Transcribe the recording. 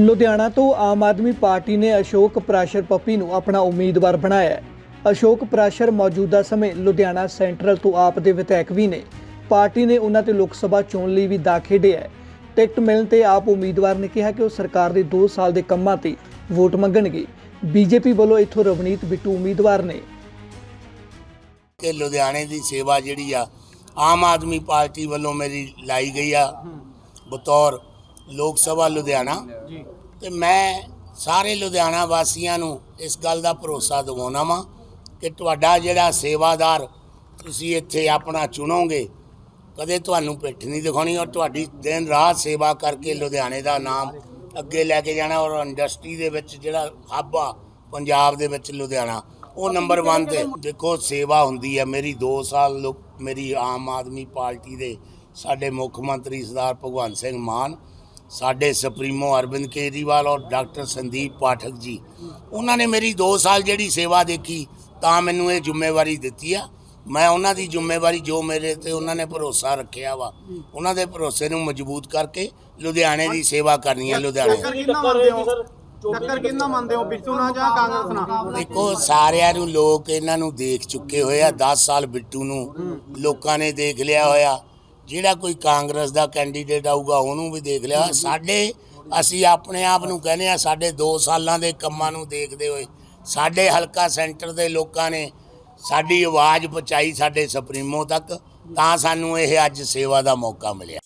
ਲੁਧਿਆਣਾ ਤੋਂ ਆਮ ਆਦਮੀ ਪਾਰਟੀ ਨੇ ਅਸ਼ੋਕ ਪ੍ਰਾਸ਼ਰ ਪੱਪੀ ਨੂੰ ਆਪਣਾ ਉਮੀਦਵਾਰ ਬਣਾਇਆ ਹੈ। ਅਸ਼ੋਕ ਪ੍ਰਾਸ਼ਰ ਮੌਜੂਦਾ ਸਮੇਂ ਲੁਧਿਆਣਾ ਸੈਂਟਰਲ ਤੋਂ ਆਪ ਦੇ ਵਿਧਾਇਕ ਵੀ ਨੇ। ਪਾਰਟੀ ਨੇ ਉਹਨਾਂ ਤੇ ਲੋਕ ਸਭਾ ਚੋਣ ਲਈ ਵੀ ਦਾ ਖੇਡਿਆ ਹੈ। ਟਿਕਟ ਮਿਲਣ ਤੇ ਆਪ ਉਮੀਦਵਾਰ ਨੇ ਕਿਹਾ ਕਿ ਉਹ ਸਰਕਾਰ ਦੇ 2 ਸਾਲ ਦੇ ਕੰਮਾਂ ਤੇ ਵੋਟ ਮੰਗਣਗੇ। ਬੀਜੇਪੀ ਵੱਲੋਂ ਇੱਥੋਂ ਰਵਨੀਤ ਬਿੱਟੂ ਉਮੀਦਵਾਰ ਨੇ। ਕਿ ਲੁਧਿਆਣੇ ਦੀ ਸੇਵਾ ਜਿਹੜੀ ਆ ਆਮ ਆਦਮੀ ਪਾਰਟੀ ਵੱਲੋਂ ਮੇਰੀ ਲਾਈ ਗਈ ਆ। ਬਤੌਰ ਲੋਕ ਸਭਾ ਲੁਧਿਆਣਾ। ਤੇ ਮੈਂ ਸਾਰੇ ਲੁਧਿਆਣਾ ਵਾਸੀਆਂ ਨੂੰ ਇਸ ਗੱਲ ਦਾ ਭਰੋਸਾ ਦਿਵਾਉਣਾ ਵਾਂ ਕਿ ਤੁਹਾਡਾ ਜਿਹੜਾ ਸੇਵਾਦਾਰ ਤੁਸੀਂ ਇੱਥੇ ਆਪਣਾ ਚੁਣੋਗੇ ਕਦੇ ਤੁਹਾਨੂੰ ਪਿੱਠ ਨਹੀਂ ਦਿਖਾਉਣੀ ਔਰ ਤੁਹਾਡੀ ਦਿਨ ਰਾਤ ਸੇਵਾ ਕਰਕੇ ਲੁਧਿਆਣੇ ਦਾ ਨਾਮ ਅੱਗੇ ਲੈ ਕੇ ਜਾਣਾ ਔਰ ਇੰਡਸਟਰੀ ਦੇ ਵਿੱਚ ਜਿਹੜਾ ਹੱਬ ਆ ਪੰਜਾਬ ਦੇ ਵਿੱਚ ਲੁਧਿਆਣਾ ਉਹ ਨੰਬਰ 1 ਤੇ ਦੇਖੋ ਸੇਵਾ ਹੁੰਦੀ ਹੈ ਮੇਰੀ 2 ਸਾਲ ਲੋਕ ਮੇਰੀ ਆਮ ਆਦਮੀ ਪਾਰਟੀ ਦੇ ਸਾਡੇ ਮੁੱਖ ਮੰਤਰੀ ਸਰਦਾਰ ਭਗਵੰਤ ਸਿੰਘ ਮਾਨ ਸਾਡੇ ਸੁਪਰੀਮੋ ਅਰਵਿੰਦ ਕੇਜਰੀਵਾਲ ਔਰ ਡਾਕਟਰ ਸੰਦੀਪ ਪਾਠਕ ਜੀ ਉਹਨਾਂ ਨੇ ਮੇਰੀ 2 ਸਾਲ ਜਿਹੜੀ ਸੇਵਾ ਦੇਖੀ ਤਾਂ ਮੈਨੂੰ ਇਹ ਜ਼ਿੰਮੇਵਾਰੀ ਦਿੱਤੀ ਆ। ਮੈਂ ਉਹਨਾਂ ਦੀ ਜ਼ਿੰਮੇਵਾਰੀ ਜੋ ਮੇਰੇ ਤੇ ਉਹਨਾਂ ਨੇ ਭਰੋਸਾ ਰੱਖਿਆ ਵਾ ਉਹਨਾਂ ਦੇ ਭਰੋਸੇ ਨੂੰ ਮਜ਼ਬੂਤ ਕਰਕੇ ਲੁਧਿਆਣੇ ਦੀ ਸੇਵਾ ਕਰਨੀ ਹੈ ਲੁਧਿਆਣੇ। ਟੱਕਰ ਕਿੰਨਾ ਮੰਨਦੇ ਹੋ? ਟੱਕਰ ਕਿੰਨਾ ਮੰਨਦੇ ਹੋ? ਬਿੱਟੂ ਨਾਲ ਜਾਂ ਕਾਂਗਰਸ ਨਾਲ? ਦੇਖੋ ਸਾਰਿਆਂ ਨੂੰ ਲੋਕ ਇਹਨਾਂ ਨੂੰ ਦੇਖ ਚੁੱਕੇ ਹੋਏ ਆ 10 ਸਾਲ ਬਿੱਟੂ ਨੂੰ ਲੋਕਾਂ ਨੇ ਦੇਖ ਲਿਆ ਹੋਇਆ। ਜਿਹੜਾ ਕੋਈ ਕਾਂਗਰਸ ਦਾ ਕੈਂਡੀਡੇਟ ਆਊਗਾ ਉਹਨੂੰ ਵੀ ਦੇਖ ਲਿਆ। ਸਾਡੇ ਅਸੀਂ ਆਪਣੇ ਆਪ ਨੂੰ ਕਹਿੰਦੇ ਆ ਸਾਡੇ 2 ਸਾਲਾਂ ਦੇ ਕੰਮਾਂ ਨੂੰ ਦੇਖਦੇ ਹੋਏ ਸਾਡੇ ਹਲਕਾ ਸੈਂਟਰ ਦੇ ਲੋਕਾਂ ਨੇ ਸਾਡੀ ਆਵਾਜ਼ ਪਹੁੰਚਾਈ ਸਾਡੇ ਸੁਪਰੀਮੋ ਤੱਕ ਤਾਂ ਸਾਨੂੰ ਇਹ ਅੱਜ ਸੇਵਾ ਦਾ ਮੌਕਾ ਮਿਲਿਆ।